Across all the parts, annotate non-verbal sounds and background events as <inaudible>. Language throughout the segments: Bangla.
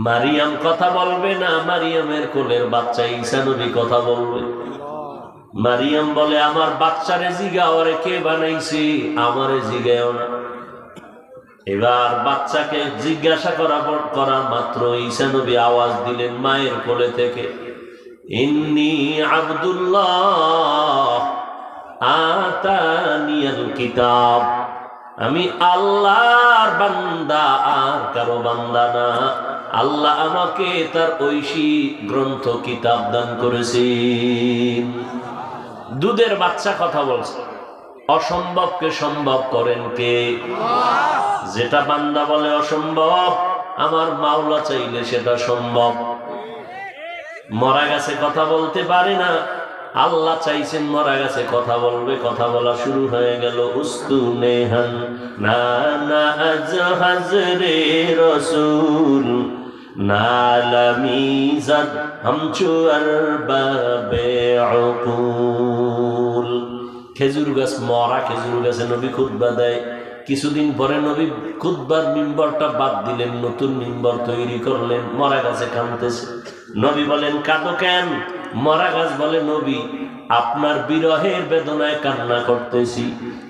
মারিয়াম কথা বলবে না? মারিয়ামের কোলের বাচ্চা ঈসা নবী কথা বলবে। মারিয়াম বলে, আমার বাচ্চারে জিগা ওরে কে বানাইছে? আমারে জিগাও না। এবার বাচ্চাকে জিজ্ঞাসা করা করা মাত্র ঈসা নবী আওয়াজ দিলেন মায়ের কোলে থেকে। ইন্নি আব্দুল্লাহ আতানিয়াল কিতাব। আমি আল্লাহর বান্দা, আর কারও বান্দা না। আল্লাহ আমাকে তার ঐশী গ্রন্থ কিতাব দান করেছেন। দুধের বাচ্চা কথা বলছে। অসম্ভবকে সম্ভব করেন কে? যেটা বান্দা বলে অসম্ভব, আমার মাওলা চাইলে সেটা সম্ভব। মরা গেছে কথা বলতে পারে না। আল্লাহ চাইছেন মরা গেছে কথা বলবে, কথা বলা শুরু হয়ে গেল। উস্তু নেহান না না জাহাজ রে রসুল। নালামিজাদ হামচু আরবাবে উকুল খেজুর গাছ, মরা খেজুর গাছে নবী খুতবা দেয়। কিছুদিন পরে নবী খুতবার মিম্বরটা বাদ দিলেন, নতুন মিম্বর তৈরি করলেন, মরা গাছে কানতেছে। নবী বলেন, কাঁদো কেন? মরা গাছ বলে, নবী, আপনার বিরহের বেদনায় কান্না করতেছি।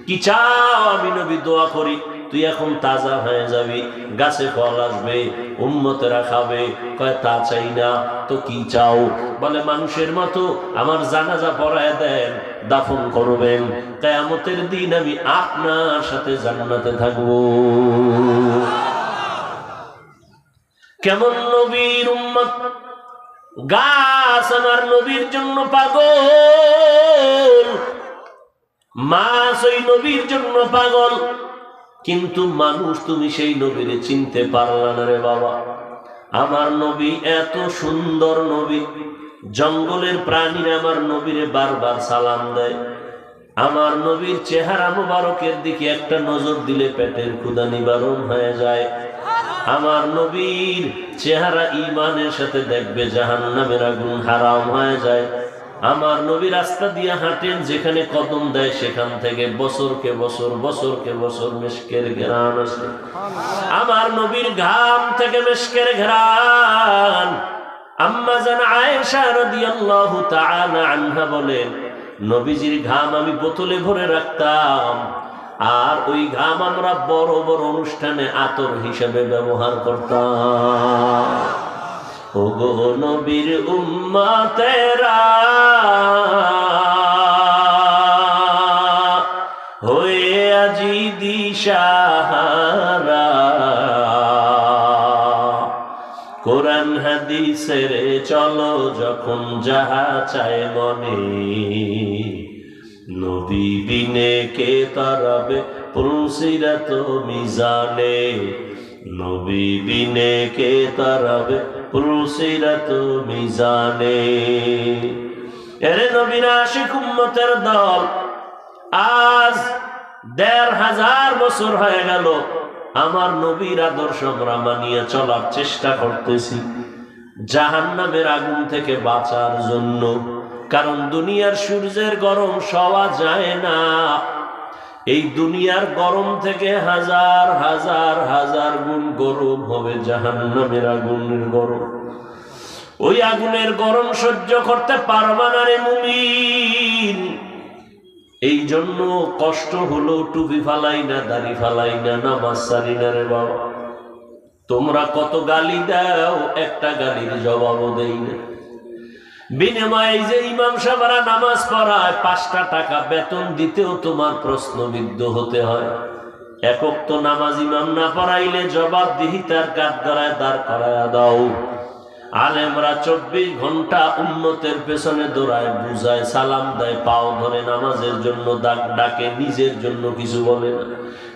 কি চাও আমি নবী, দোয়া করি? তুই এখন তাজা হয়ে যাবি, গাছে ফল আসবে উন্মতেরা খাবে কয়, তা চাই না, তো কি চাও? বলে, মানুষের মতো আমার জানাজা পড়ায় দেন, দাফন করবেন, কেয়ামতের দিন আমি আপনার সাথে জান্নাতে থাকব। কেমন নবীর উম্মত? গাছ আমার নবীর জন্য পাগল। মাছ ওই নবীর জন্য পাগল। কিন্তু মানুষ তুমি সেই নবীরে চিনতে পারলা না রে বাবা। আমার নবী এত সুন্দর নবী। জঙ্গলের প্রাণীরা আমার নবীরে বারবার সালাম দেয়। আমার নবীর চেহারা মোবারকের দিকে একটা নজর দিলে পেটের ক্ষুদা নিবারণ হয়ে যায়। আমার নবীর চেহারা ইমানের সাথে দেখবে জাহান নামের আগুন হারাম হয়ে যায়। আমার নবী রাস্তা দিয়ে হাঁটেন, যেখানে কদম দেয় সেখান থেকে বছরকে বছর বছরকে বছর মেশকের ঘেরান আসে। আমার নবীর ঘাম থেকে মেশকের ঘেরান। আম্মা নবীজির ঘাম আমি বোতলে ভরে রাখতাম, আর ওই ঘাম আমরা বড় বড় অনুষ্ঠানে আতর হিসেবে ব্যবহার করতাম। ওগো নবীর উম্মাতেরা, হয়ে আজি দিশাহারা। কোরআন হাদিসের চলো যখন যাহা চায় মনে, নবী বিনে কে তারাবে পুলসিরাত মিজানে, নবী বিনে কে তারাবে পুলসিরাত মিজানে এরে নবীর আশিক উম্মতের দল, আজ দেড় হাজার বছর হয়ে গেল, আমার নবীর আদর্শ আমরা মানিয়ে চলার চেষ্টা করতেছি। জাহান নামের আগুন থেকে বাঁচার জন্য, কারণ দুনিয়ার সূর্যের গরম সওয়া যায় না। এই দুনিয়ার গরম থেকে হাজার হাজার হাজার গুণ গরম হবে জাহান নামের আগুনের গরম। ওই আগুনের গরম সহ্য করতে পারবা না রে মুমিন। এই জন্য কষ্ট হলো টুপি ফালাই না, দাড়ি ফালাই না, নামাজ সারি না রে বাবা। তোমরা কত গালি দাও, একটা গালির জবাবও দেই না। বিনিময়ে যে ইমাম সাহেবরা নামাজ পড়ায় পাঁচটা টাকা বেতন দিতেও তোমার প্রশ্নবিদ্ধ হতে হয়। একক তো নামাজ ইমাম না পড়াইলে জবাব দিহি তার কাঠ গড়ায় দাঁড় করায় দাও। আলেমরা চব্বিশ ঘণ্টা উন্নতের পেছনে দৌড়ায়, বুঝায়, সালাম দেয়, পাও ধরে নামাজের জন্য ডাক ডাকে, নিজের জন্য কিছু বলে না।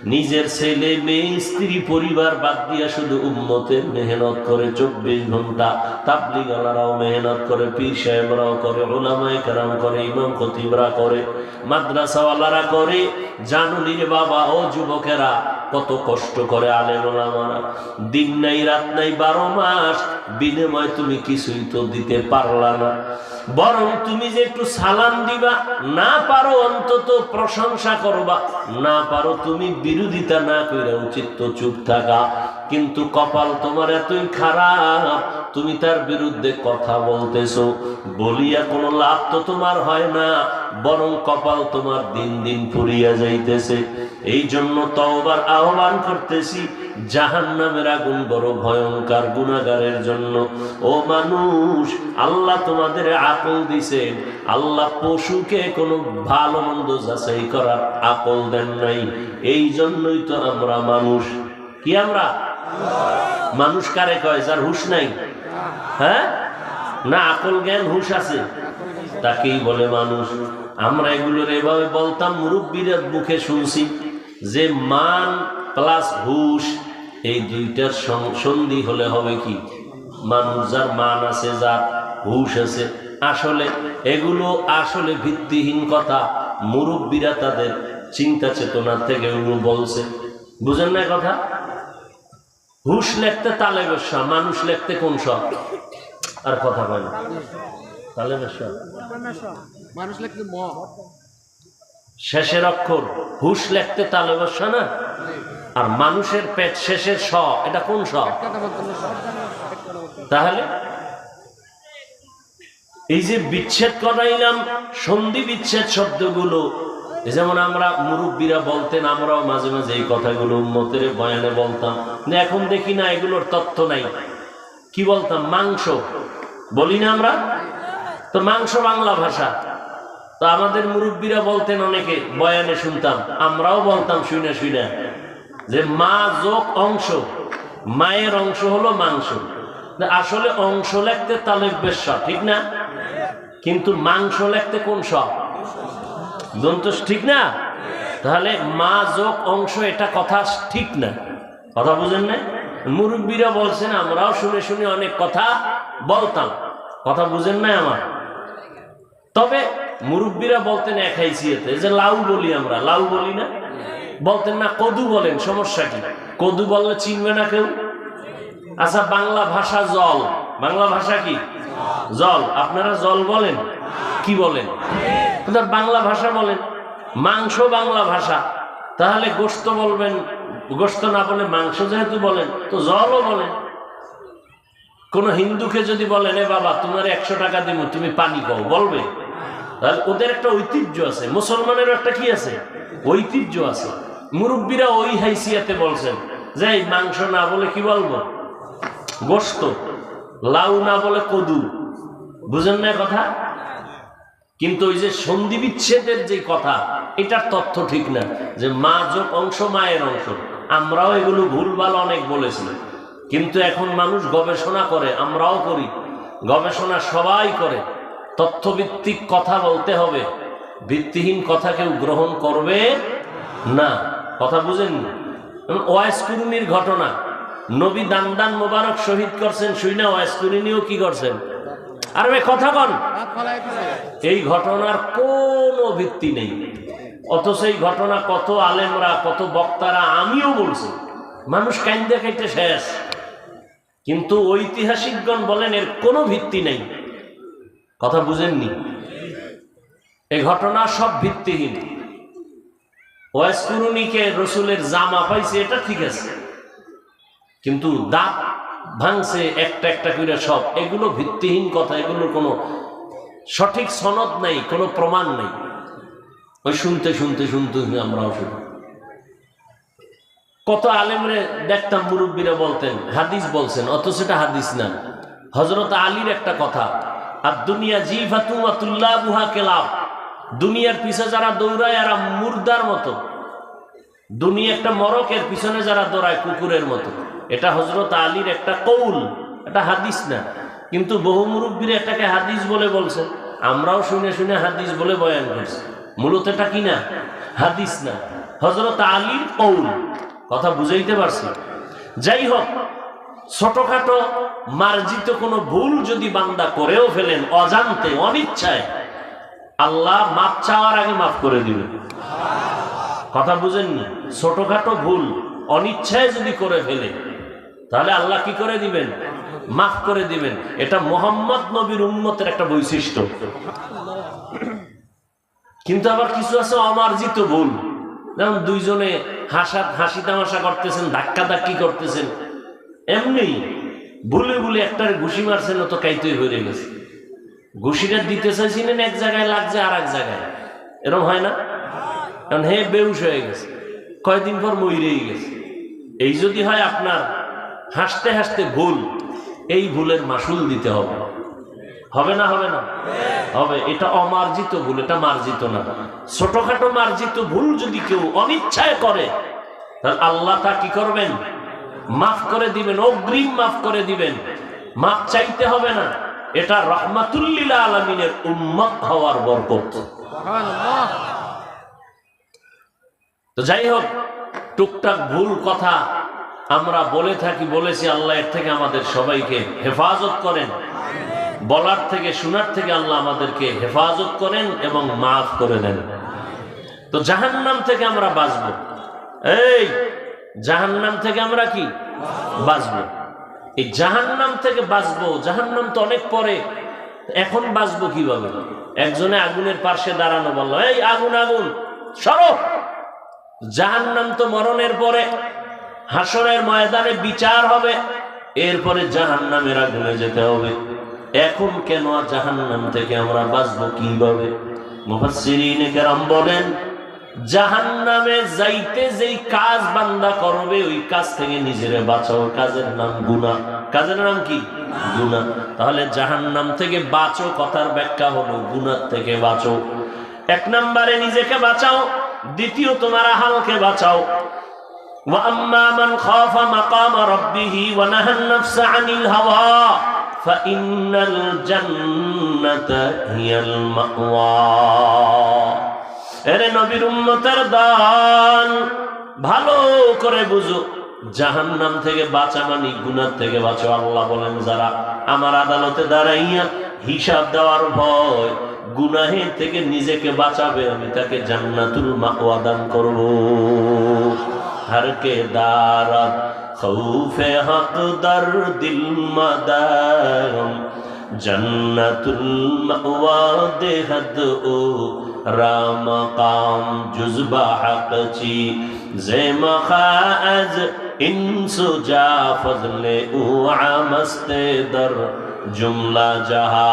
নিজের ছেলে, মেয়ে, স্ত্রী, পরিবার বাদ দিয়া শুধু উন্নতের মেহনত করে চব্বিশ ঘণ্টা তাবলিগালারাও মেহনত করে, পীর সাহেবরাও করে ওলামায় কারাম করে, ইমাম খতিবরা করে, মাদ্রাসাওয়ালারা করে জানুলির বাবা ও যুবকেরা কত কষ্ট করে আলেম ওলামারা দিন নাই, রাত নাই, বারো মাস, বিনিময় তুমি কিছুই তো দিতে পারলা না। বরং তুমি যে একটু সালাম দিবা, না পারো অন্তত প্রশংসা করবা। না পারো তুমি বিরোধিতা না কইরা উচিত তো চুপ থাকা। কিন্তু কপাল তোমার এতই খারাপ, তুমি তার বিরুদ্ধে কথা বলতেছো। বলিয়া কোনো লাভ তো তোমার হয় না, বরং কপাল তোমার দিন দিন ফুরিয়া যাইতেছে। এই জন্য তওবার আহ্বান করতেছি জাহান নামের আগুন বড় ভয়ঙ্কর গুণাগারের জন্য। ও মানুষ, আল্লাহ তোমাদের আকল দিছেন। আল্লাহ পশুকে কোনো ভালো মন্দ যাচাই করার আকল দেন নাই। এই জন্যই তো আমরা মানুষ। কি আমরা? মানুষ কারে কয়, যার হুশ নাই? হ্যাঁ? না, আকল জ্ঞান হুশ আছে। তাকেই বলে মানুষ। আমরা এগুলোর এভাবে বলতাম, মুরব্বীদের মুখে শুনছি। যে মান প্লাস হুশ, এই দুইটার সন্ধি হলে হবে কি? মানুষ যার মান আছে, যার হুশ আছে। আসলে এগুলো আসলে ভিত্তিহীন কথা। মুরব্বীরা তাদের চিন্তা চেতনা থেকে এগুলো বলছে। বুঝেন না কথা? হুশ লেখতে তালে বেশা মানুষ লেখতে কোন সব আর কথা কয় না। তালে বেশা মানুষ লাগতে ম শেষের অক্ষর, হুশ লেখতে তালে বসা না? আর মানুষের পেট শেষের স এটা কোন স তাহলে? এই যে বিচ্ছেদ করাইলাম, সন্ধি বিচ্ছেদ শব্দগুলো যেমন আমরা মুরব্বীরা বলতেন, আমরাও মাঝে মাঝে এই কথাগুলো উন্মতের বয়ানে বলতাম। এখন দেখি না, এগুলোর তথ্য নাই। কি বলতাম? মাংস। বলি না আমরা? তো মাংস বাংলা ভাষা। তো আমাদের মুরব্বীরা বলতেন অনেকে, বয়ানে শুনতাম, আমরাও বলতাম, শুনে শুনে, যে মা যোগ অংশ, মায়ের অংশ হলো মাংস। আসলে অংশ লেখতে তালে বেশ ঠিক না? কিন্তু মাংস লেখতে কোন সব দন্ত ঠিক না? তাহলে মা যোগ অংশ এটা কথা ঠিক না। কথা বুঝেন না মুরব্বীরা বলছেন, আমরাও শুনে শুনে অনেক কথা বলতাম। কথা বুঝেন না আমার? তবে মুরব্বীরা বলতেন এক হাইসিয়েতে যে লাউ বলি আমরা, লাউ বলি না? বলতেন, না, কদু বলেন, সমস্যা কি? কদু বললে চিনবে না কেউ? আচ্ছা বাংলা ভাষা জল। বাংলা ভাষা কি? জল। আপনারা জল বলেন? কি বলেন? বাংলা ভাষা বলেন? মাংস বাংলা ভাষা। তাহলে গোস্ত বলবেন গোস্ত না বলে মাংস যেহেতু বলেন, তো জলও বলেন। কোন হিন্দুকে যদি বলেন, এ বাবা, তোমার একশো টাকা দিব তুমি পানি পাও বলবে। ওদের একটা ঐতিহ্য আছে। মুসলমানেরও একটা কি আছে? ঐতিহ্য আছে। মুরব্বীরা ওই হাইসিয়াতে বলছেন, যে মাংস না বলে কি বলব? গোস্ত লাউ না বলে কদু। বুঝেন না কথা? কিন্তু ওই যে সন্ধি বিচ্ছেদের যে কথা, এটার তথ্য ঠিক না, যে মা যোগ অংশ, মায়ের অংশ। আমরাও এগুলো ভুলভাল অনেক বলেছি। কিন্তু এখন মানুষ গবেষণা করে, আমরাও করি। গবেষণা সবাই করে। তথ্যভিত্তিক কথা বলতে হবে। ভিত্তিহীন কথা কেউ গ্রহণ করবে না। কথা বুঝেন? ওয়াইস কুরুনির ঘটনা। নবী দান্দান মোবারক শহীদ করছেন শুইনা ওয়াইস কুরুনিও কি করছেন? আর কথা কন দিছে এই ঘটনার কোনো ভিত্তি নেই। অথচ এই ঘটনা কত আলেমরা, কত বক্তারা, আমিও বলছি। মানুষ কান্দে খাইতে শেষ। কিন্তু ঐতিহাসিকগণ বলেন এর কোনো ভিত্তি নেই। কথা বুঝেননি? এই ঘটনা সব ভিত্তিহীন। ওয়াসকুরুনিকে রসুলের জামা পাইছে এটা ঠিক আছে। কিন্তু দাঁত ভাঙছে একটা একটা করে সব। এগুলো ভিত্তিহীন কথা, এগুলোর কোনো সঠিক সনদ নাই, কোনো প্রমাণ নেই। ওই শুনতে শুনতে শুনতে আমরাও শুনি কত আলেমরে দেখতাম মুরব্বীরা বলতেন, হাদিস বলছেন, অথচ সেটা হাদিস না। হজরত আলীর একটা কথা আর দুনিয়া জি ফাতুল্লাহ বুহা কেলাব। দুনিয়ার পিছে যারা দৌড়ায় এরা মুর্দার মতো। দুনিয়া একটা মরকের পিছনে যারা দৌড়ায় কুকুরের মতো। এটা হজরত আলীর একটা কৌল, এটা হাদিস না। কিন্তু বহু মুরব্বীর এটাকে হাদিস বলে বলছেন আমরাও শুনে শুনে হাদিস বলে বয়ান করছি। মূলত এটা কি না? হাদিস না। হজরত আলীর কৌল। কথা বুঝাইতে পারছি। যাই হোক ছোটখাটো মার্জিত কোনো ভুল যদি বান্দা করেও ফেলেন, অজান্তে, অনিচ্ছায়, আল্লাহ মাপ চাওয়ার আগে মাফ করে দিবেন। কথা বুঝেননি ছোটখাটো ভুল অনিচ্ছায় যদি করে ফেলে, তাহলে আল্লাহ কি করে দিবেন? মাফ করে দিবেন। এটা মোহাম্মদ নবীর উন্মতের একটা বৈশিষ্ট্য। কিন্তু আবার কিছু আছে অমার্জিত ভুল। যেমন দুইজনে হাসা হাসি তামাশা করতেছেন ধাক্কা ধাক্কি করতেছেন। এমনি ভুলে ভুলে একটার ঘুষি মারছেন ও তো কাইতই হয়ে গেছে। ঘুষিটা দিতে চাইছিলেন এক জায়গায়, লাগছে আর এক জায়গায়। এরকম হয় না? কারণ হে বেউস হয়ে গেছে। কয়দিন পর মইরেই গেছে। এই যদি হয় আপনার হাসতে হাসতে ভুল, এই ভুলের মাসুল দিতে হবে। হবে না হবে না? হবে। এটা অমার্জিত ভুল, এটা মার্জিত না। ছোটখাটো মার্জিত ভুল যদি কেউ অনিচ্ছায় করে, তাহলে আল্লাহ তা কি করবেন? মাফ করে দিবেন, অগ্রিম মাফ করে দিবেন। মাফ চাইতে হবে না। এটা রহমাতুল্লিল আলমিনের উন্মত হওয়ার বরকত। তো যাই হোক, টুকটাক ভুল কথা আমরা বলে থাকি, বলেছি আল্লাহ এর থেকে আমাদের সবাইকে হেফাজত করেন। বলার থেকে, শোনার থেকে আল্লাহ আমাদেরকে হেফাজত করেন এবং মাফ করে দেন। তো জাহান্নাম থেকে আমরা বাঁচব। এই জাহান্নাম থেকে আমরা কি? বাঁচব। এই জাহান্নাম থেকে বাঁচবো। জাহান্নাম তো অনেক পরে। এখন বাঁচবো কীভাবে? একজনে আগুনের পাশে দাঁড়ানো বলল, এই আগুন আগুন, সরো! জাহান্নাম তো মরণের পরে হাসরের ময়দানে বিচার হবে। এরপরে জাহান্নামের আগুনে যেতে হবে। এখন কেন আর জাহান্নাম থেকে আমরা বাঁচবো কীভাবে? মুফাসসিরিনে কেরাম বলেন জাহান্নামে যাইতে যেই কাজ বান্দা করবে ওই কাজ থেকে নিজেরে বাঁচাও কাজের নাম গুনাহ কাজের নাম কি গুনাহ তাহলে জাহান্নাম থেকে বাঁচো কথার ব্যাখ্যা হলো গুনাহ থেকে বাঁচো এক নম্বরে নিজেকে বাঁচাও দ্বিতীয় তোমার আহালকে বাঁচাও وأما من خاف مقام ربه ونهى النفس عن الهوى فإن الجنة هي المأوى এরে নবীর উন্মতের দান। ভালো করে বুঝো। জাহান নাম থেকে বাঁচা মানি গুনার থেকে বাঁচো আল্লাহ বলেন, যারা আমার আদালতে দাঁড়াইয়া হিসাব দেওয়ার ভয় গুনাহের থেকে নিজেকে বাঁচাবে, আমি তাকে জান্নাতুল মাকওয়া দান করব। হার কে দারাত খৌফে হক দর দিল মাদারম জান্নাতুল মাকওয়া দেহদ ও را مقام جزبا حق چی زیم خاز انسو جا فضل او عمست در জুমলা জাহা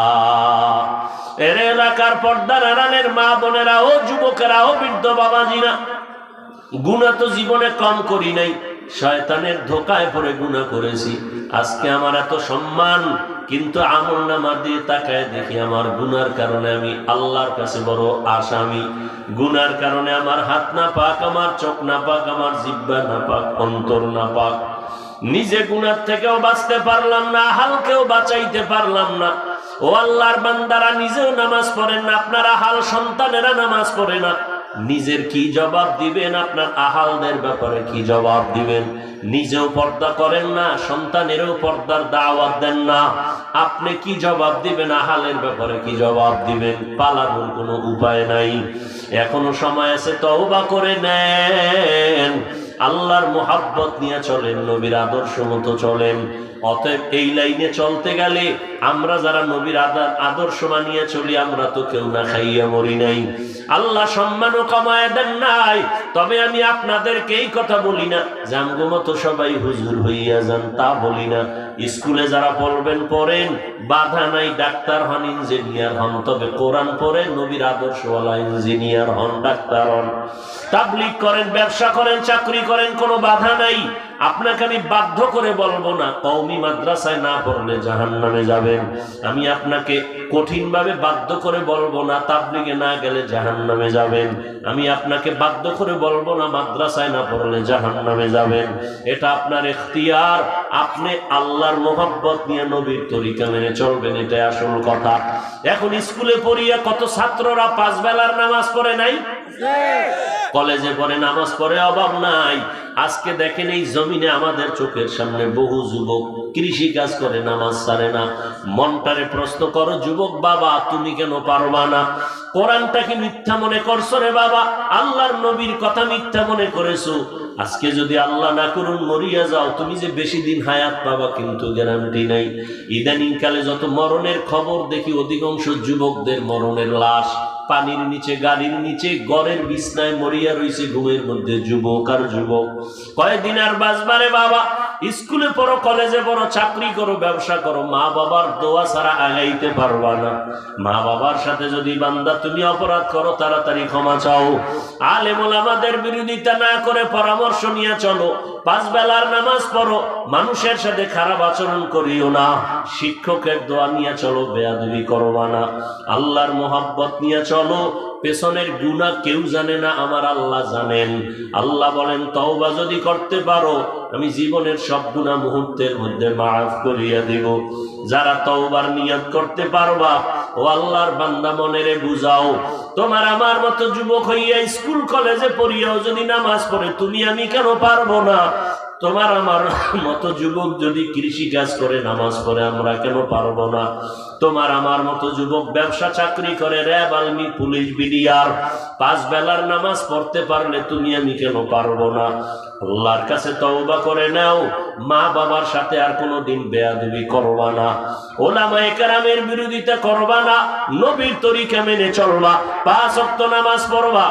এরে এলাকার পর্দার আড়ালের মা বোনেরা ও যুবকেরা ও বৃদ্ধ বাবাজিরা গুণা তো জীবনে কম করি নাই শয়তানের ধোকায় পরে গুণা করেছি আজকে আমার এত সম্মান, কিন্তু আমল নামা দিয়ে তাকায় দেখি আমার গুনার কারণে আমি আল্লাহর কাছে বড় আসামি। গুনার কারণে আমার হাত না পাক, আমার চোখ না পাক, আমার জিব্বা না পাক, অন্তর না পাক। নিজে গুনার থেকেও বাঁচতে পারলাম না, হালকেও বাঁচাইতে পারলাম না। ও আল্লাহর বান্দারা নিজেও নামাজ পড়েন না, আপনারা হাল সন্তানেরা নামাজ পড়ে না। নিজের কি জবাব দিবেন? আপনার আহালদের ব্যাপারে কি জবাব দিবেন? নিজেও পর্দা করেন না, সন্তানেরও পর্দার দাওয়াত দেন না। আপনি কি জবাব দিবেন? আহালের ব্যাপারে কি জবাব দিবেন? পালানোর কোনো উপায় নাই। এখনও সময় আছে, তওবা করে নেন। আল্লাহর মোহাব্বত নিয়ে চলেন, নবীর আদর্শ মতো চলেন। অতএব এই লাইনে চলতে গেলে আমরা যারা নবীর আদার আদর্শ মানিয়ে চলি, আমরা তো কেউ না খাইয়া মরি নাই। আল্লাহ সম্মানও কমায় দেন নাই। তবে আমি আপনাদেরকে এই কথা বলি না। জামগো মতো সবাই হুজুর হইয়া যান, তা বলি না। স্কুলে যারা পড়বেন, পড়েন। বাধা নাই, ডাক্তার হন, ইঞ্জিনিয়ার হন। তবে কোরআন পড়েন, নবীর আদর্শওয়ালা ইঞ্জিনিয়ার হন, ডাক্তার হন। তাবলিক করেন, ব্যবসা করেন, চাকরি করেন, কোনো বাধা নাই। আপনাকে আমি বাধ্য করে বলব না কৌমি মাদ্রাসায় না পড়লে জাহান নামে যাবেন। আমি আপনাকে কঠিনভাবে বাধ্য করে বলব না তাবলিগে না গেলে জাহান নামে যাবেন। আমি আপনাকে বাধ্য করে বলব না মাদ্রাসায় না পড়লে জাহান নামে যাবেন। এটা আপনার এখতিয়ার আপনি আল্লাহর মোহাব্বত নিয়ে নবীর তরিকা মেনে চলবেন এটা আসল কথা। এখন স্কুলে পড়িয়া কত ছাত্ররা পাঁচ বেলার নামাজ পড়ে নাই? কলেজে পড়ে নামাজ পড়ে অভাব নাই। আজকে দেখেন এই জমিনে আমাদের চোখের সামনে বহু যুবক কৃষি কাজ করে, নামাজ ছাড়ে না। মনটারে প্রশ্ন করো, যুবক বাবা, তুমি কেন পারবা না? কোরআনটা কি মিথ্যা মনে করছ রে বাবা? আল্লাহর নবীর কথা মিথ্যা মনে করেছ। আজকে যদি আল্লাহ না করুন, মরিয়া যাও। তুমি যে বেশি দিন হায়াত পাবা কিন্তু গ্যারান্টি নাই। ইদানিং কালে যত মরণের খবর দেখি, অধিকাংশ যুবকদের মরণের লাশ। পানির নিচে, গাড়ির নিচে, গড়ের বিছনায় মরিয়া রয়েছে ঘুমের মধ্যে যুবক আর যুবক। কয়েকদিন আর বাজবারে বাবা? স্কুলে পড়ো, কলেজে পড়ো, চাকরি করো, ব্যবসা করো, মা বাবার দোয়া ছাড়া আগাইতে পারবা না। মা বাবার সাথে যদি বান্দা তুমি অপরাধ করো, তাড়াতাড়ি ক্ষমা চাও। আলেমুল আমাদের বিরোধিতা না করে পরামর্শ নিয়ে চলো। পাঁচ বেলার নামাজ পড়ো, মানুষের সাথে খারাপ আচরণ করিও না। শিক্ষকের দোয়া নিয়ে চলো, বেয়াদবি করবা না। আল্লাহর মোহাব্বত নিয়ে চলো পেছনের গুণা কেউ জানে না, আমার আল্লাহ জানেন। আল্লাহ বলেন, তওবা যদি করতে পারো, আমি জীবনের সব গুণা মুহূর্তের মধ্যে মাফ করিয়া দেব। যারা তওবার নিয়ত করতে পারবা, ও আল্লাহর বান্দা মনেরে বুঝাও। তোমার আমার মতো যুবক হইয়া স্কুল, কলেজে পড়িয়াও যদি নামাজ পড়ে, তুমি আমি কেন পারব না? তোমার আমার মতো যুবক যদি কৃষি কাজ করে, নামাজ পড়ে, আমরা কেন পারব না? তোমার আমার মতো যুবক ব্যবসা চাকরি করে, র্যাব আলমি পুলিশ, বিডিআর, পাঁচ বেলার নামাজ পড়তে পারলে তুমি আমি কেন পারব না? আল্লাহর কাছে তওবা করে নাও। মা বাবার সাথে আর কোনো দিন বেয়াদবি করবা না। ওলামায়ে কেরামের বিরোধিতা করবা না। নবীর তরিকা মেনে চলবা। পাঁচ অক্ত নামাজ পড়বা।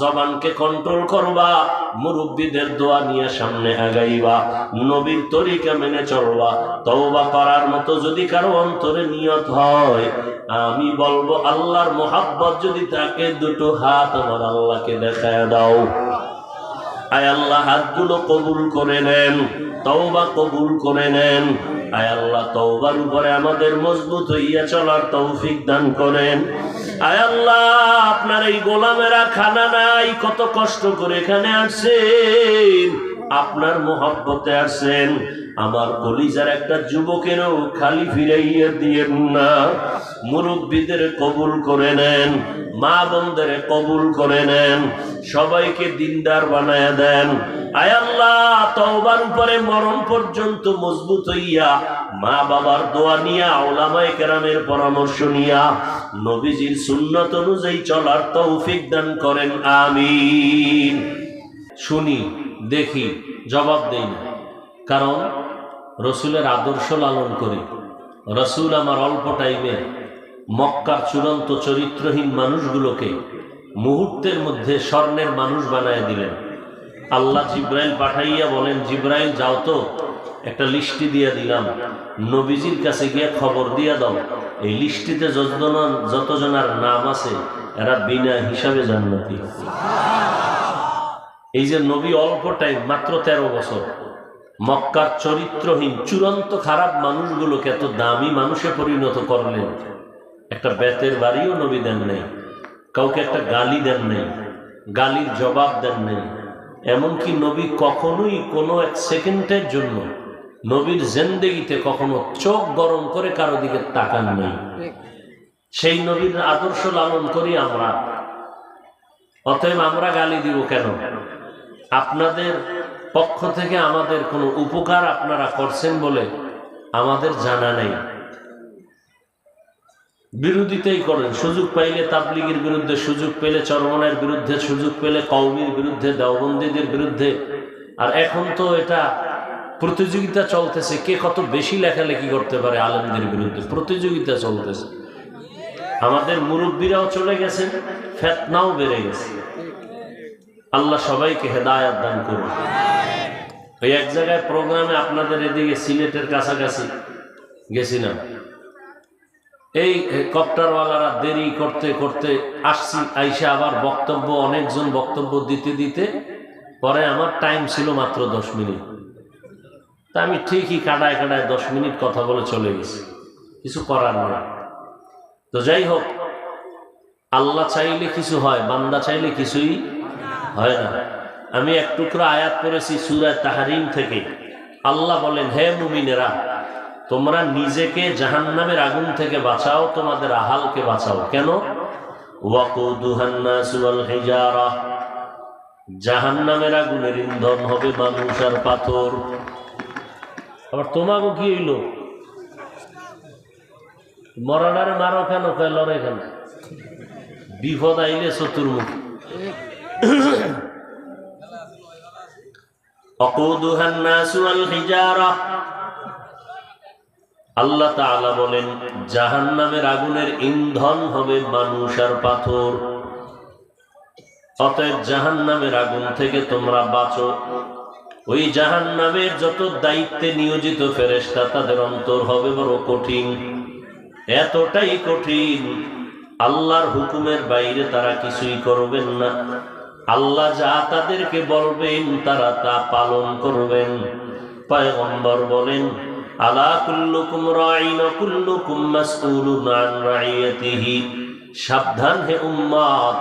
জবানকে কন্ট্রোল করবা। মুরব্বীদের দোয়া নিয়ে সামনে আগাইবা। নবীর তরিকা মেনে চলবা। তওবা করার মতো যদি কারও অন্তরে নিয়ত হয়, আমি বলব, আল্লাহর মোহাব্বত যদি থাকে, দুটো হাত আমার আল্লাহকে দেখায় দাও। আয় আল্লাহ, হাতগুলো কবুল করে নেন, তওবা কবুল করে নেন। আয় আল্লাহ, তওবার উপরে আমাদের মজবুত হইয়া চলার তৌফিক দান করেন। আয় আল্লাহ, আপনার এই গোলামেরা খানা নাই, কত কষ্ট করে এখানে আসছেন। আপনার মোহাব্বতে আসেন আমার কলিজার একটা যুবকেরও খালি ফিরাইয়া দিয়েন না। মুরব্বীদের কবুল করে নেন মা বোনদের কবুল করে নেন, সবাইকে দিনদার বানায় দেন। আয় আল্লাহ, তওবার উপরে মরণ পর্যন্ত মজবুত হইয়া মা বাবার দোয়া নিয়া, ওলামায়ে কেরামের পরামর্শ নিয়া, নবীজির সুন্নত অনুযায়ী চলার তৌফিক দান করেন। আমিন। শুনি দেখি, জবাব দেই না। কারণ, রসুলের আদর্শ লালন করি। রসুল আমার অল্প টাইমে মক্কার চূড়ান্ত চরিত্রহীন মানুষগুলোকে মুহূর্তের মধ্যে স্বর্ণের মানুষ বানায় দিলেন। আল্লাহ জিব্রাইল পাঠাইয়া বলেন, জিব্রাইল, যাও তো, একটা লিস্টি দিয়ে দিলাম। নবীজির কাছে গিয়ে খবর দিয়ে দাও। এই লিস্টিতে যতজন যতজনার নাম আছে, এরা বিনা হিসাবে জান্নাতি। এই যে নবী অল্প টাইম মাত্র তেরো বছর। মক্কার চরিত্রহীন, চূড়ান্ত খারাপ মানুষগুলোকে এত দামি মানুষে পরিণত করলেন। একটা বেতের বাড়িও নবী দেন নেই, কাউকে একটা গালি দেন নেই, গালির জবাব দেন নেই। এমনকি নবী কখনোই কোনো এক সেকেন্ডের জন্য নবীর জেন্দেগিতে কখনো চোখ গরম করে কারও দিকে তাকান নেই। সেই নবীর আদর্শ লালন করি আমরা। অতএব আমরা গালি দিব কেন? আপনাদের পক্ষ থেকে আমাদের কোনো উপকার আপনারা করছেন বলে আমাদের জানা নেই। বিরোধিতাই করেন, সুযোগ পাইলে তাবলিগের বিরুদ্ধে সুযোগ পেলে চরমনের বিরুদ্ধে সুযোগ পেলে কৌমির বিরুদ্ধে, দেওবন্দীদের বিরুদ্ধে। আর এখন তো এটা প্রতিযোগিতা চলতেছে, কে কত বেশি লেখালেখি করতে পারে আলমদের বিরুদ্ধে? প্রতিযোগিতা চলতেছে। আমাদের মুরব্বীরাও চলে গেছেন, ফেতনাও বেড়ে গেছে। আল্লাহ সবাইকে হেদায়াত দান করুন। ওই এক জায়গায় প্রোগ্রামে আপনাদের এদিকে সিলেটের কাছাকাছি গেছিলাম এই কপ্টারওয়ালারা দেরি করতে করতে আসছি, আইসা আবার বক্তব্য, অনেকজন বক্তব্য দিতে দিতে পরে আমার টাইম ছিল মাত্র দশ মিনিট। তা আমি ঠিকই কাটায় কাটায় দশ মিনিট কথা বলে চলে গেছি। কিছু করার নয় তো যাই হোক, আল্লাহ চাইলে কিছু হয়, বান্দা চাইলে কিছুই হয় না। আমি এক টুকরা আয়াত করেছি সুরায় তাহারিম থেকে। আল্লাহ বলেন, হে মুমিনেরা, তোমরা নিজেকে জাহান্নামের আগুন থেকে বাঁচাও, তোমাদের আহালকে বাঁচাও। কেন? জাহান্নামের আগুনের ইন্ধন হবে মানুষ আর পাথর। আবার তোমাকে কি হইল? মরাডারে মারো কেন? লড়ে কেন? বিপদ আইলে চতুর্মুখী <coughs> আল্লাহ তাআলা বলেন, জাহান্নামের আগুনের ইন্ধন হবে মানুষ আর পাথর। অতএব জাহান্নামের আগুন থেকে তোমরা বাঁচো। ওই জাহান্নামের যত দায়িত্বে নিয়োজিত ফেরেশতা, তাদের অন্তর হবে বড় কঠিন। এতটাই কঠিন, আল্লাহর হুকুমের বাইরে তারা কিছুই করবেন না। আল্লাহ যা তাদেরকে বলবেন, তারা তা পালন করবেন। পয়গম্বর বলেন, আলা কুল্লুকুম রাইন কুল্লুকুম মাসউলুন আন রাইয়াতিহি সাবধান হে উম্মত,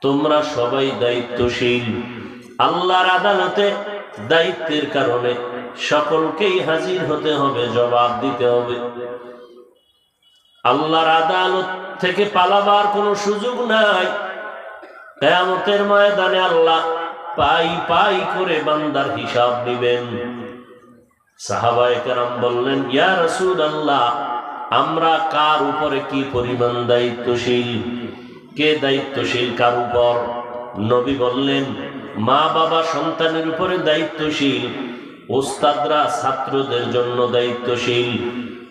তোমরা সবাই দায়িত্বশীল। আল্লাহর আদালতে দায়িত্বের কারণে সকলকেই হাজির হতে হবে, জবাব দিতে হবে। আল্লাহর আদালত থেকে পালাবার কোনো সুযোগ নাই। কেয়ামতের ময়দানে আল্লাহ পাই পাই করে বান্দার হিসাব কেরাম বললেন, ইয়া রাসূল আল্লাহ আমরা কার উপরে কি পরিমাণ দায়িত্বশীল? কে দায়িত্বশীল কার উপর? নবী বললেন, মা বাবা সন্তানের উপরে দায়িত্বশীল, ওস্তাদরা ছাত্রদের জন্য দায়িত্বশীল,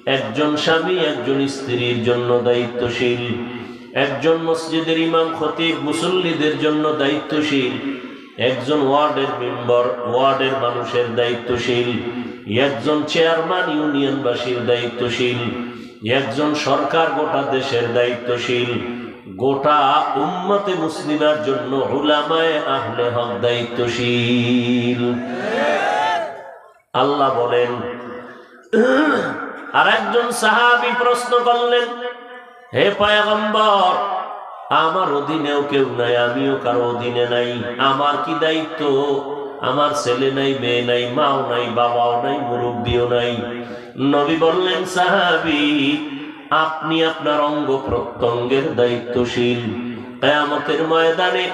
একজন স্বামী, একজন স্ত্রীর জন্য দায়িত্বশীল একজন মসজিদের ইমাম খতিব, মুসল্লিদের জন্য দায়িত্বশীল। একজন ওয়ার্ডের মেম্বার, ওয়ার্ডের মানুষের দায়িত্বশীল। একজন চেয়ারম্যান, ইউনিয়নবাসীর দায়িত্বশীল। একজন সরকার, গোটা দেশের দায়িত্বশীল। গোটা উম্মতে মুসলিমার জন্য উলামায়ে আহলে হক দায়িত্বশীল। আল্লাহ বলেন আর একজন সাহাবি প্রশ্ন করলেন হে পায়গম্বর, আমার অধীনেও কেউ নাই, আমিও কারও অধীনে নাই। আমার কি দায়িত্ব? আমার ছেলে নাই, মেয়ে নাই, মাও নাই, বাবাও নাই, মুরব্বীও নাই। নবী বললেন, সাহাবি, আপনি আপনার অঙ্গ প্রত্যঙ্গের দায়িত্বশীল। কেয়ামতের ময়দানে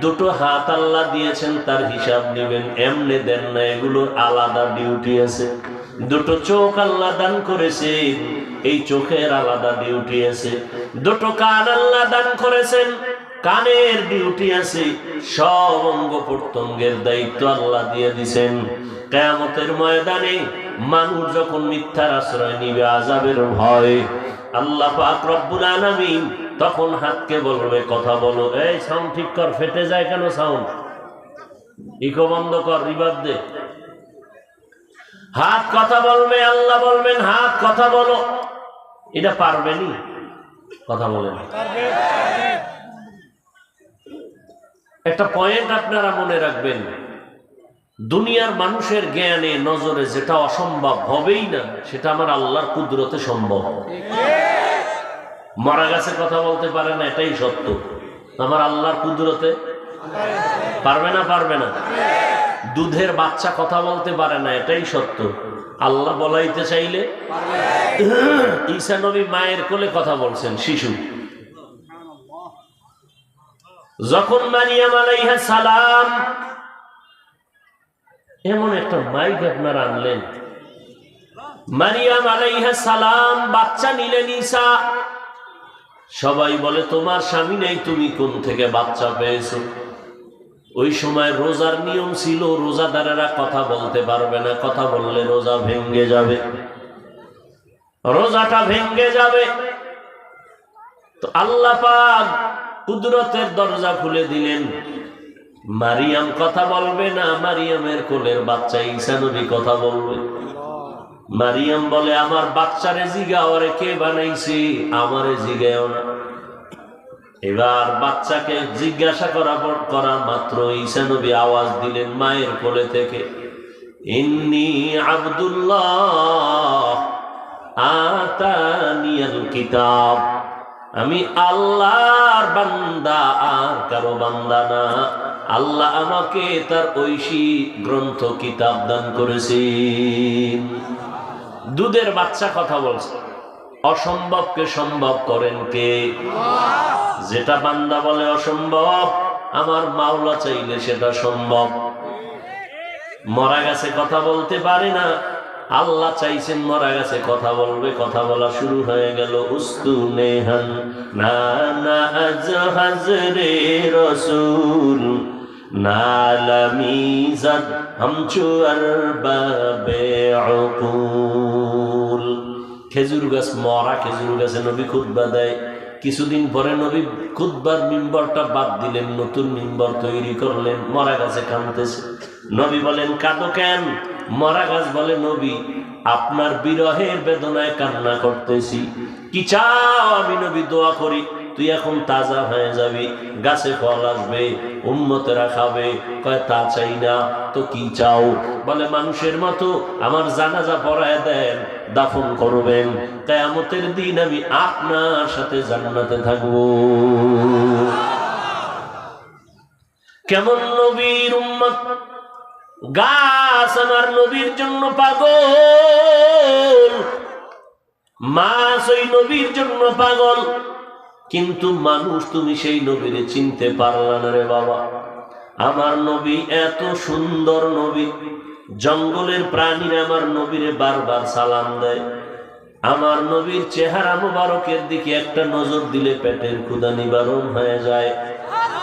দুটো হাত আল্লাহ দিয়েছেন, তার হিসাব নেবেন। এমনি দেন না, এগুলোর আলাদা ডিউটি আছে। দুটো চোখ আল্লাহ দান করেছেন। এই চোখের আলাদা ডিউটি আছে। দুটো কান আল্লাহ দান করেছেন, কানের ডিউটি আছে। সব অঙ্গ প্রত্যঙ্গের দায়িত্ব আল্লাহ দিয়ে দিছেন। কেয়ামতের ময়দানে মানুষ যখন মিথ্যার আশ্রয় নিবে আজাবের ভয়, আল্লাহ পাক রব্বুল তখন হাতকে বলবে, কথা বলো। এই সাউন্ড ঠিক কর, ফেটে যায় কেন সাউন্ড ইকো বন্ধ কর রিভার দে। হাত কথা বলবে, আল্লাহ বলবেন, হাত কথা বলো। এটা পারবেনি কথা বলেন। একটা পয়েন্ট আপনারা মনে রাখবেন, দুনিয়ার মানুষের জ্ঞানে, নজরে যেটা অসম্ভব হবেই না, সেটা আমার আল্লাহর কুদরতে সম্ভব। মারা গেছে কথা বলতে পারে না, এটাই সত্য। আমার আল্লাহর কুদরতে পারবে না পারবে না। দুধের বাচ্চা কথা বলতে পারে না, এটাই সত্য। আল্লাহ বলাইতে চাইলে? ঈসা নবী মায়ের কোলে কথা বলছেন, শিশু। যখন মারিয়াম আলাইহা সালাম এমন একটা মাইক আপনারা আনলেন। মারিয়াম আলাইহা সালাম, বাচ্চা নিলেন ঈসা। সবাই বলে, তোমার স্বামী নেই, তুমি কোন থেকে বাচ্চা পেয়েছ? ওই সময় রোজার নিয়ম ছিল, রোজাদারেরা কথা বলতে পারবে না। কথা বললে রোজা ভেঙ্গে যাবে। রোজাটা ভেঙ্গে যাবে। তো আল্লাহ পাক কুদরতের দরজা খুলে দিলেন। মারিয়াম কথা বলবে না, মারিয়ামের কোলের বাচ্চা ঈসা নবী কথা বলবে। মারিয়াম বলে, আমার বাচ্চারে জিগাওয়ারে কে বানাইছি? আমারে জিগাও না। এবার বাচ্চাকে জিজ্ঞাসা করা করা মাত্র ঈসা নবী আওয়াজ দিলেন মায়ের কোলে থেকে। ইন্নি আব্দুল্লাহ আতানিয়াল কিতাব আমি আল্লাহর বান্দা, আর কারও বান্দা না। আল্লাহ আমাকে তার ঐশী গ্রন্থ কিতাব দান করেছেন। দুধের বাচ্চা কথা বলছে। অসম্ভবকে সম্ভব করেন কে? যেটা বান্দা বলে অসম্ভব, আমার মাওলা চাইলে সেটা সম্ভব। মরা গেছে কথা বলতে পারে না, আল্লাহ চাইছেন মরা গেছে কথা বলবে, কথা বলা শুরু হয়ে গেল, উস্তু নেহান না না রসুল খেজুর গাছ মরা খেজুর গাছে নবী খুতবা দেয়। কিছুদিন পরে নবী খুদ্বার মিম্বরটা বাদ দিলেন, নতুন মিম্বর তৈরি করলেন, মরা গাছে কানতেছে। নবী বলেন, কাঁদো কেন? মরা গাছ বলে, নবী, আপনার বিরহের বেদনায় কান্না করতেছি। কি চাও আমি নবী, দোয়া করি? তুই এখন তাজা হয়ে যাবি, গাছে ফল আসবে উন্মতেরা খাবে, কয়, তা চাই না, তো কি চাও? বলে, মানুষের মতো আমার জানাজা পড়ায় দেন, দাফন করবেন, কেয়ামতের দিন আমি আপনার সাথে জান্নাতে থাকব। কেমন নবীর উম্মত? গাছ আমার নবীর জন্য পাগল, মাছ ওই নবীর জন্য পাগল কিন্তু মানুষ তুমি সেই নবীরে চিনতে পারলা না রে বাবা। আমার নবী এত সুন্দর নবী। জঙ্গলের প্রাণীরা আমার নবীরে বারবার সালাম দেয়। আমার নবীর চেহারা মুবারকের দিকে একটা নজর দিলে পেটের ক্ষুদা নিবারণ হয়ে যায়।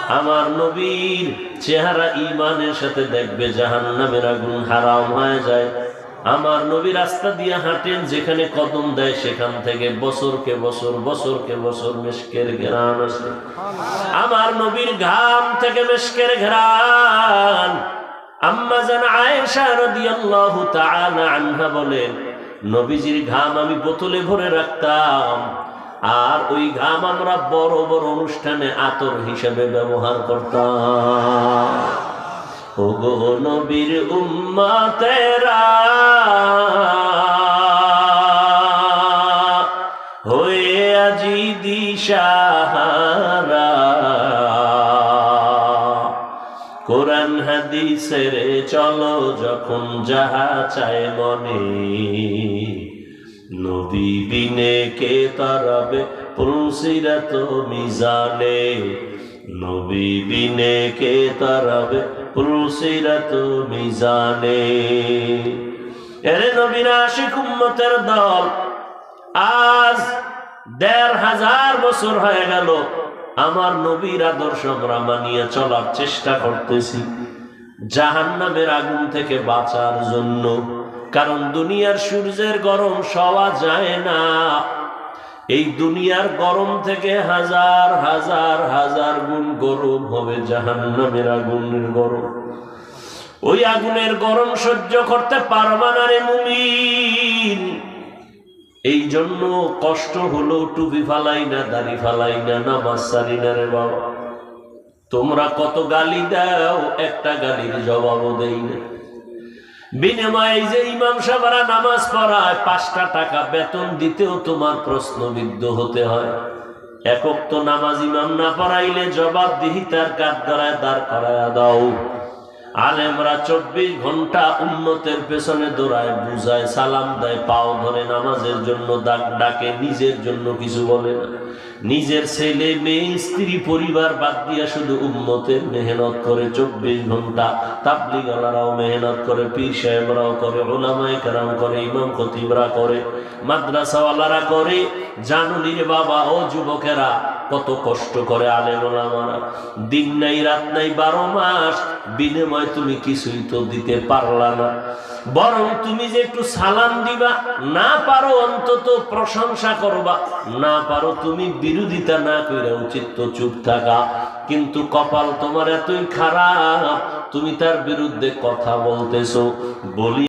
আমার নবীর চেহারা ইমানের সাথে দেখবে জাহান নামের আগুন হারাম হয়ে যায়। আমার নবী রাস্তা দিয়ে হাঁটেন, যেখানে কদম দেয় সেখান থেকে বছরকে বছর বছরকে বছর মেশকের ঘেরান আসে। আমার নবীর ঘাম থেকে মেশকের ঘেরান। আম্মা জান আয়েশা রাদিয়াল্লাহু তাআলা আনহা বলেন, নবীজির ঘাম আমি বোতলে ভরে রাখতাম, আর ওই ঘাম আমরা বড় বড় অনুষ্ঠানে আতর হিসেবে ব্যবহার করতাম। ওগো নবীর উম্মাতেরা, হয়ে আজি দিশাহারা। কোরআন হাদিসের চলো যখন যাহা চায় মনে, নবী বিনে কে তারাবে পুলসিরাত মিজানে নবী বিনে কে তারাবে পুলসিরাত মিজানে। এরে নবীর আশিক দল, আজ দেড় হাজার বছর হয়ে গেল, আমার নবীর আদর্শ আমরা মানিয়ে চলার চেষ্টা করতেছি। জাহান নামের আগুন থেকে বাঁচার জন্য, কারণ দুনিয়ার সূর্যের গরম সওয়া যায় না। এই দুনিয়ার গরম থেকে হাজার হাজার হাজার গুণ গরম হবে জাহান নামের আগুনের গরম। ওই আগুনের গরম সহ্য করতে পারবা না রে মুমিন। এই জন্য কষ্ট হলো টুপি ফালাই না, দাড়ি ফালাই না, নামাজ সারি না রে বাবা। তোমরা কত গালি দাও, একটা গালির জবাবও দেই না। বিনিময়ে যে ইমাম নামাজ পড়ায় পাঁচটা টাকা বেতন দিতেও তোমার প্রশ্নবিদ্ধ হতে হয়। একক তো নামাজ ইমাম না পড়াইলে গড়ায় দাঁড় করায় দাও। আলেমরা চব্বিশ ঘণ্টা উন্নতের পেছনে দৌড়ায়, বুঝায়, সালাম দেয়, পাও ধরে নামাজের জন্য ডাকে, নিজের জন্য কিছু বলে না। নিজের ছেলে, মেয়ে, স্ত্রী, পরিবার বাদ দিয়া শুধু উন্মতের মেহনত করে চব্বিশ ঘণ্টা তাবলিগালারাও মেহনত করে, পীর সাহেবরাও করে ওলামায় কেরাম করে, ইমাম খতিবরা করে, মাদ্রাসাওয়ালারা করে। জানুনির বাবা ও যুবকেরা কত কষ্ট করে আলেম ওলামারা। দিন নাই, রাত নাই, বারো মাস, বিনিময় তুমি কিছুই তো দিতে পারলা না। বরং তুমি যে একটু সালাম দিবা, না পারো অন্তত প্রশংসা করবা। না পারো তুমি বিরোধিতা না করে উচিত তো চুপ থাকা। কিন্তু কপাল তোমার এতই খারাপ, তুমি তার বিরুদ্ধে কথা বলতেছো। বলি